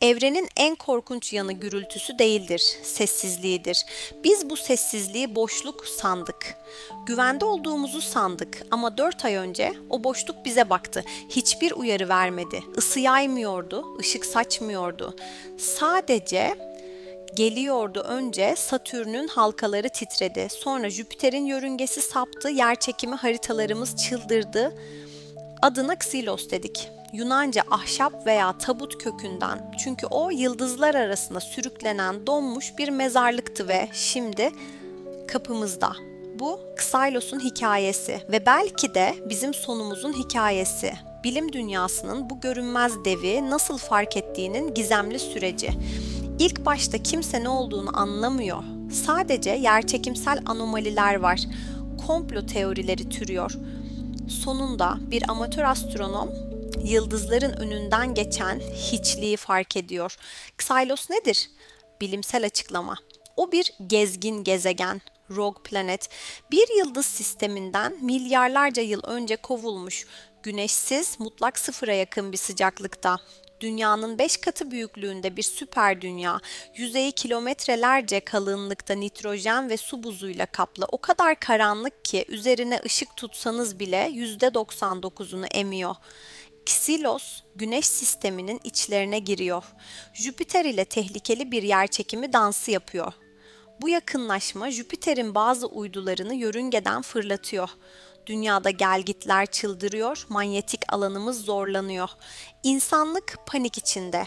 Evrenin en korkunç yanı gürültüsü değildir, sessizliğidir. Biz bu sessizliği boşluk sandık. Güvende olduğumuzu sandık ama dört ay önce o boşluk bize baktı. Hiçbir uyarı vermedi. Isı yaymıyordu, ışık saçmıyordu. Sadece geliyordu önce Satürn'ün halkaları titredi. Sonra Jüpiter'in yörüngesi saptı, yerçekimi haritalarımız çıldırdı. Adına Xylos dedik. Yunanca ahşap veya tabut kökünden. Çünkü o yıldızlar arasında sürüklenen donmuş bir mezarlıktı ve şimdi kapımızda. Bu Xylos'un hikayesi ve belki de bizim sonumuzun hikayesi. Bilim dünyasının bu görünmez devi nasıl fark ettiğinin gizemli süreci. İlk başta kimse ne olduğunu anlamıyor. Sadece yerçekimsel anomaliler var. Komplo teorileri türüyor. Sonunda bir amatör astronom yıldızların önünden geçen hiçliği fark ediyor. Xylos nedir? Bilimsel açıklama. O bir gezgin gezegen, rogue planet. Bir yıldız sisteminden milyarlarca yıl önce kovulmuş, güneşsiz, mutlak sıfıra yakın bir sıcaklıkta. Dünyanın 5 katı büyüklüğünde bir süper dünya, yüzeyi kilometrelerce kalınlıkta nitrojen ve su buzuyla kaplı. O kadar karanlık ki üzerine ışık tutsanız bile %99'unu emiyor. Ksilos, güneş sisteminin içlerine giriyor. Jüpiter ile tehlikeli bir yerçekimi dansı yapıyor. Bu yakınlaşma Jüpiter'in bazı uydularını yörüngeden fırlatıyor. Dünyada gelgitler çıldırıyor, manyetik alanımız zorlanıyor. İnsanlık panik içinde.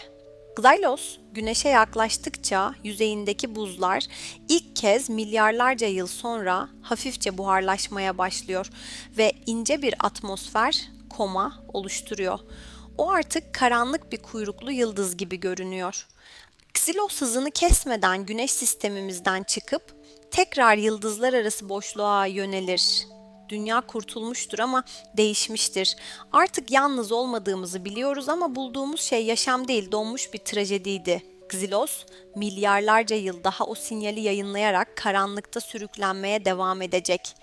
Xylos, güneşe yaklaştıkça yüzeyindeki buzlar ilk kez milyarlarca yıl sonra hafifçe buharlaşmaya başlıyor ve ince bir atmosfer koma oluşturuyor. O artık karanlık bir kuyruklu yıldız gibi görünüyor. Xylos hızını kesmeden güneş sistemimizden çıkıp tekrar yıldızlar arası boşluğa yönelir. Dünya kurtulmuştur ama değişmiştir. Artık yalnız olmadığımızı biliyoruz ama bulduğumuz şey yaşam değil, donmuş bir trajediydi. Xylos milyarlarca yıl daha o sinyali yayınlayarak karanlıkta sürüklenmeye devam edecek.